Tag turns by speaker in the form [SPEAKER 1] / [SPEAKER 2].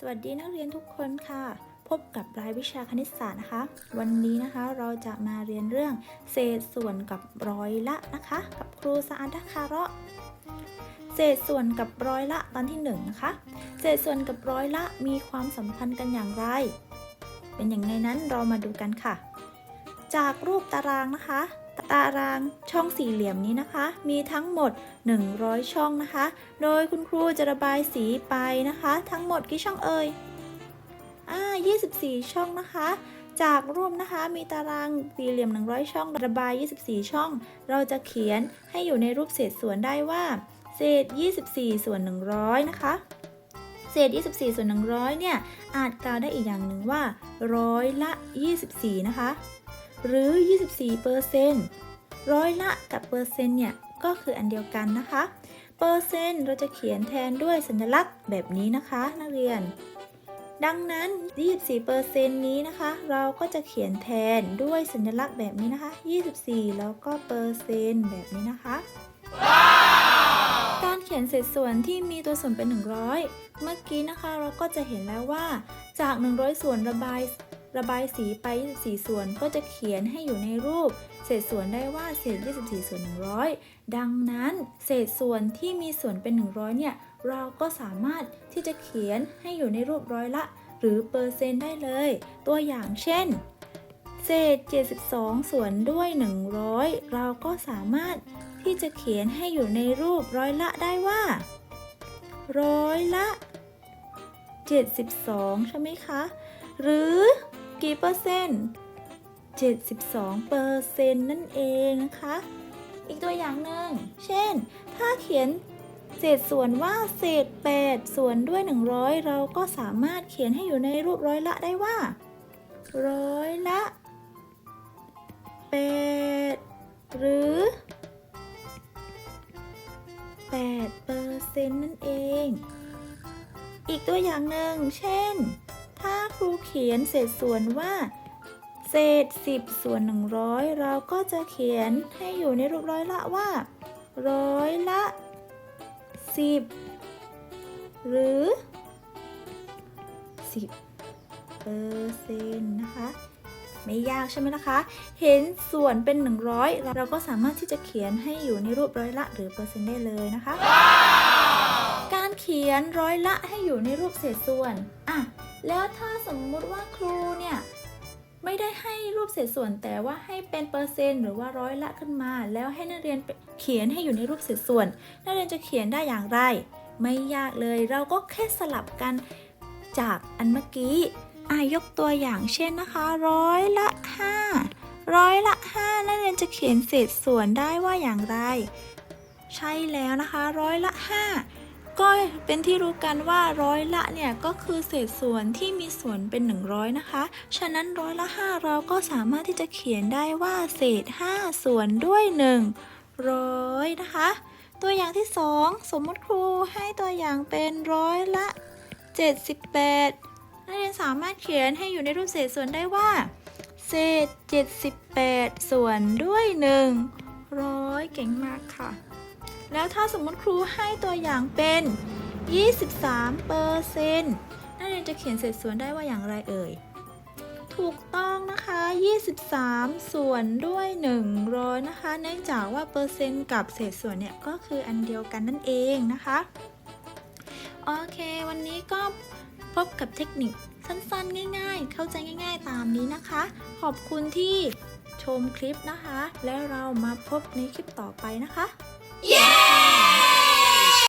[SPEAKER 1] สวัสดีนักเรียนทุกคนค่ะ พบกับรายวิชาคณิตศาสตร์นะคะ วันนี้นะคะเราจะมาเรียนเรื่องเศษส่วนกับร้อยละนะคะ กับครูสอาดคาระเศษส่วนกับร้อยละตอนที่หนึ่งนะคะเศษส่วนกับร้อยละมีความสัมพันธ์กันอย่างไร เป็นอย่างไรนั้นเรามาดูกันค่ะ จากรูปตารางนะคะ ตารางช่องสี่เหลี่ยมนี้นะคะ มีทั้งหมด 100 ช่องนะคะ โดยคุณครูจะระบายสีไปนะคะ ทั้งหมดกี่ช่องเอ่ยอ่า24 ช่องนะคะ จากรูปนะคะมีตารางสี่เหลี่ยม 100 ช่อง ระบาย 24 ช่อง เราจะเขียนให้อยู่ในรูปเศษส่วนได้ว่า เศษ 24 ส่วน 100 นะคะเศษ 24 ส่วน 100 เนี่ย อาจกล่าวได้อีกอย่างหนึ่งว่า ร้อยละ 24 นะคะ หรือ 24เปอร์เซ็นต์ ร้อยละกับเปอร์เซ็นต์เนี่ยก็คืออันเดียวกันนะคะ เปอร์เซ็นต์เราจะเขียนแทนด้วยสัญลักษณ์แบบนี้นะคะ นักเรียน ดังนั้น 24เปอร์เซนต์นี้นะคะ เราก็จะเขียนแทนด้วยสัญลักษณ์แบบนี้นะคะ 24 แล้วก็เปอร์เซ็นต์แบบนี้นะคะ การเขียนเศษส่วนที่มีตัวส่วนเป็น 100 เมื่อกี้นะคะเราก็จะเห็นแล้วว่าจาก 100 ส่วนระบาย ระบายสีไป 24 ส่วนก็จะเขียนให้อยู่ในรูป เศษส่วนได้ว่าเศษ 24 ส่วน 100 ดังนั้นเศษส่วนที่มีส่วนเป็น 100 เนี่ย เราก็สามารถที่จะเขียนให้อยู่ในรูปร้อยละ หรือเปอร์เซนต์ได้เลย ตัวอย่างเช่น เศษ 72 ส่วนด้วย 100 เราก็สามารถที่จะเขียนให้อยู่ในรูปร้อยละได้ว่า ร้อยละ 72 ใช่ไหมคะ หรือ กี่เปอร์เซ็นต์72เปอร์เซ็นต์นั่นเองนะคะ อีกตัวอย่างหนึ่ง เช่น ถ้าเขียนเศษส่วนว่าเศษ 8 ส่วนด้วย 100 เราก็สามารถเขียนให้อยู่ในรูปร้อยละได้ว่า ร้อยละ 8 หรือ8เปอร์เซ็นต์นั่นเอง อีกตัวอย่างหนึ่ง เช่น ถ้าครูเขียนเศษส่วนว่า เศษ 10 ส่วน 100 เราก็จะเขียนให้อยู่ในรูปร้อยละว่า ร้อยละ 10 หรือ 10เปอร์เซ็นต์นะคะไม่ยากใช่ไหมนะคะ เห็นส่วนเป็น 100 เราก็สามารถที่จะเขียนให้อยู่ในรูปร้อยละหรือเปอร์เซ็นต์ได้เลยนะคะ การเขียนร้อยละให้อยู่ในรูปเศษส่วนะแล้วถ้าสมมุติว่าครูเนี่ยไม่ได้ให้รูปเศษส่วนแต่ว่าให้เป็นเปอร์เซ็นต์หรือว่าร้อยละขึ้นมา แล้วให้นักเรียนเขียนให้อยู่ในรูปเศษส่วน นักเรียนจะเขียนได้อย่างไร ไม่ยากเลยเราก็แค่สลับกันจากอันเมื่อกี้อะยกตัวอย่างเช่นนะคะร้อยละ5ร้อยละ5นักเรียนจะเขียนเศษส่วนได้ว่าอย่างไร ใช่แล้วนะคะร้อยละ5 ก็เป็นที่รู้กันว่าร้อยละเนี่ยก็คือเศษส่วนที่มีส่วนเป็น 100 นะคะ ฉะนั้นร้อยละ 5 เราก็สามารถที่จะเขียนได้ว่าเศษ 5 ส่วนด้วย1ร้อยนะคะ ตัวอย่างที่ 2 สมมติครูให้ตัวอย่างเป็นร้อยละ 78นักเรียนสามารถเขียนให้อยู่ในรูปเศษส่วนได้ว่า เศษ 78 ส่วนด้วย1ร้อยเก่งมากค่ะ แล้วถ้าสมมติครูให้ตัวอย่างเป็น 23เปอร์เซนต์นักเรียนจะเขียนเศษส่วนได้ว่าอย่างไรเอ่ย ถูกต้องนะคะ 23 ส่วนด้วย 100 นะคะ เนื่องจากว่าเปอร์เซ็นต์กับเศษส่วนเนี่ยก็คืออันเดียวกันนั่นเองนะคะ โอเค วันนี้ก็พบกับเทคนิคสั้นๆ ง่าย ๆ เข้าใจง่าย ๆ ตามนี้นะคะ ขอบคุณที่ชมคลิปนะคะ แล้วเรามาพบในคลิปต่อไปนะคะ